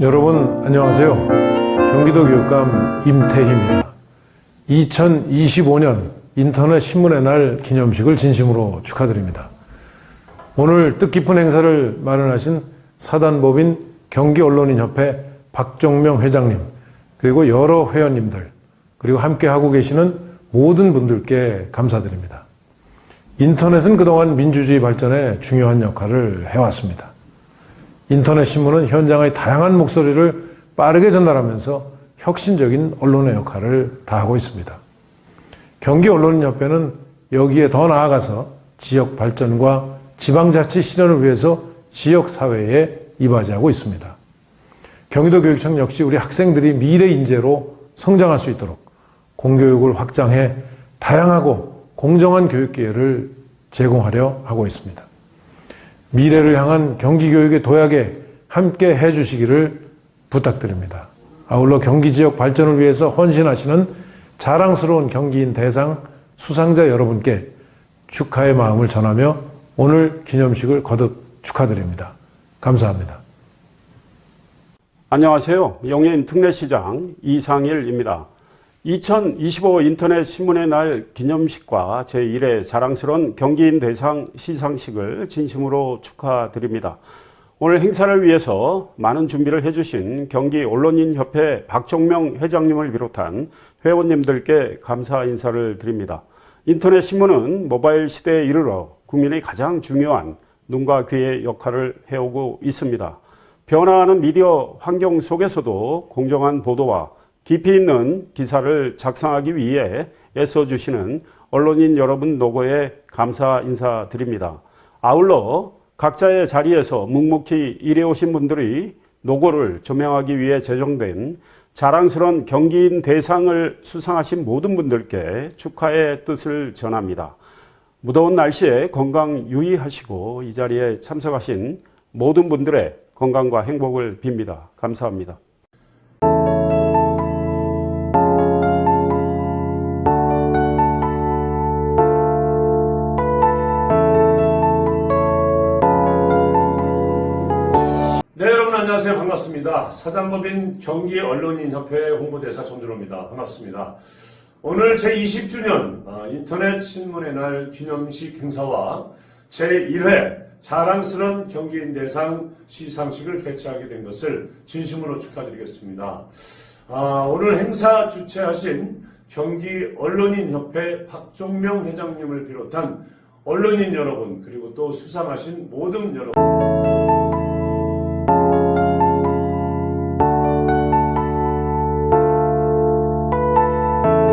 여러분 안녕하세요. 경기도 교육감 임태희입니다. 2025년 인터넷 신문의 날 기념식을 진심으로 축하드립니다. 오늘 뜻깊은 행사를 마련하신 사단법인 경기언론인협회 박종명 회장님 그리고 여러 회원님들 그리고 함께 하고 계시는 모든 분들께 감사드립니다. 인터넷은 그동안 민주주의 발전에 중요한 역할을 해왔습니다. 인터넷 신문은 현장의 다양한 목소리를 빠르게 전달하면서 혁신적인 언론의 역할을 다하고 있습니다. 경기 언론인협회는 여기에 더 나아가서 지역 발전과 지방자치 실현을 위해서 지역 사회에 이바지하고 있습니다. 경기도 교육청 역시 우리 학생들이 미래 인재로 성장할 수 있도록 공교육을 확장해 다양하고 공정한 교육 기회를 제공하려 하고 있습니다. 미래를 향한 경기교육의 도약에 함께 해주시기를 부탁드립니다. 아울러 경기 지역 발전을 위해서 헌신하시는 자랑스러운 경기인 대상 수상자 여러분께 축하의 마음을 전하며 오늘 기념식을 거듭 축하드립니다. 감사합니다. 안녕하세요. 영예인 특례시장 이상일입니다. 2025 인터넷 신문의 날 기념식과 제1회 자랑스러운 경기인 대상 시상식을 진심으로 축하드립니다. 오늘 행사를 위해서 많은 준비를 해주신 경기 언론인협회 박종명 회장님을 비롯한 회원님들께 감사 인사를 드립니다. 인터넷 신문은 모바일 시대에 이르러 국민의 가장 중요한 눈과 귀의 역할을 해오고 있습니다. 변화하는 미디어 환경 속에서도 공정한 보도와 깊이 있는 기사를 작성하기 위해 애써주시는 언론인 여러분 노고에 감사 인사드립니다. 아울러 각자의 자리에서 묵묵히 일해오신 분들이 노고를 조명하기 위해 제정된 자랑스러운 경기인 대상을 수상하신 모든 분들께 축하의 뜻을 전합니다. 무더운 날씨에 건강 유의하시고 이 자리에 참석하신 모든 분들의 건강과 행복을 빕니다. 감사합니다. 안녕하세요. 반갑습니다. 사단법인 경기언론인협회 홍보대사 정준호입니다. 반갑습니다. 오늘 제20주년 어, 인터넷 신문의 날 기념식 행사와 제1회 자랑스러운 경기인 대상 시상식을 개최하게 된 것을 진심으로 축하드리겠습니다. 아, 오늘 행사 주최하신 경기 언론인협회 박종명 회장님을 비롯한 언론인 여러분 그리고 또 수상하신 모든 여러분